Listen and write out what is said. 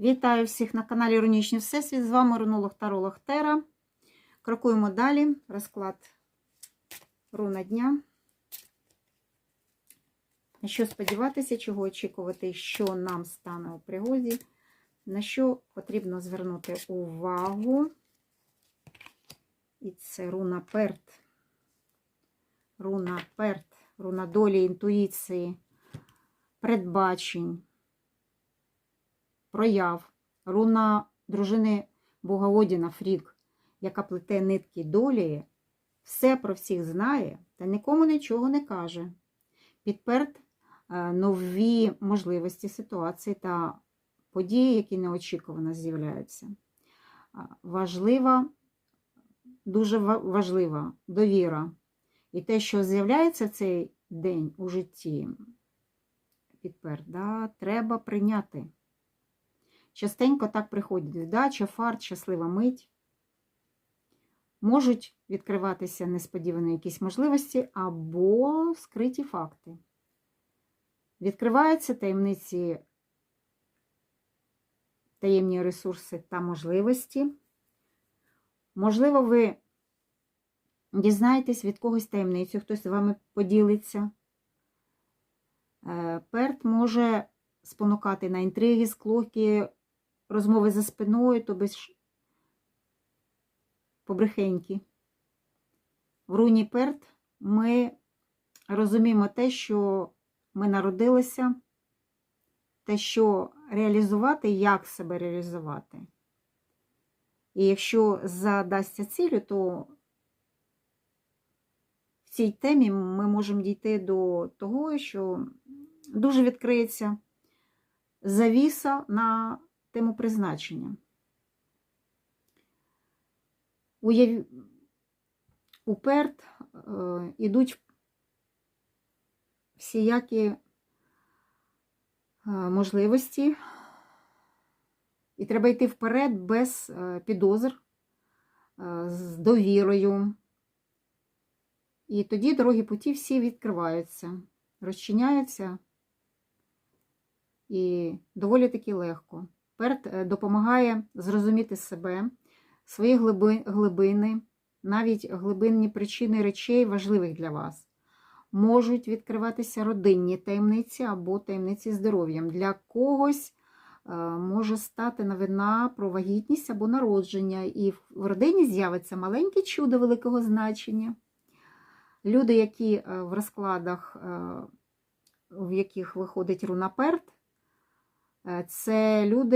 Вітаю всіх на каналі Іронічний Всесвіт. З вами Рунолог Таролог Тера. Крокуємо далі. Розклад руна дня. На що сподіватися, чого очікувати, що нам стане у пригоді, на що потрібно звернути увагу. І це руна перт. Руна перт, руна долі, інтуїції, передбачень прояв, руна дружини Бога Одіна Фрік, яка плете нитки долі, все про всіх знає та нікому нічого не каже. Підперт е, нові можливості ситуації та події, які неочікувано з'являються. Важлива, дуже важлива довіра. І те, що з'являється цей день у житті, підперт, да, треба прийняти. Частенько так приходять вдача, фарт, щаслива мить. Можуть відкриватися несподівані якісь можливості або скриті факти. Відкриваються таємниці, таємні ресурси та можливості. Можливо, ви дізнаєтесь від когось таємницю, хтось з вами поділиться. Е, Перт може спонукати на інтриги, склоки, розмови за спиною, то без побрехеньки. В руні Перт ми розуміємо те, що ми народилися, те, що реалізувати, як себе реалізувати. І якщо задасться цілю, то в цій темі ми можемо дійти до того, що дуже відкриється завіса на тему призначення. Уяв... Уперед е, ідуть всіякі е, можливості, і треба йти вперед без е, підозр, е, з довірою. І тоді дорогі путі всі відкриваються, розчиняються і доволі таки легко. Перт е, допомагає зрозуміти себе, свої глибини, навіть глибинні причини речей, важливих для вас. Можуть відкриватися родинні таємниці або таємниці здоров'ям. Для когось е, може стати новина про вагітність або народження, і в родині з'явиться маленьке чудо великого значення. Люди, які е, в розкладах, в яких виходить руна Перт, Е, Це люди,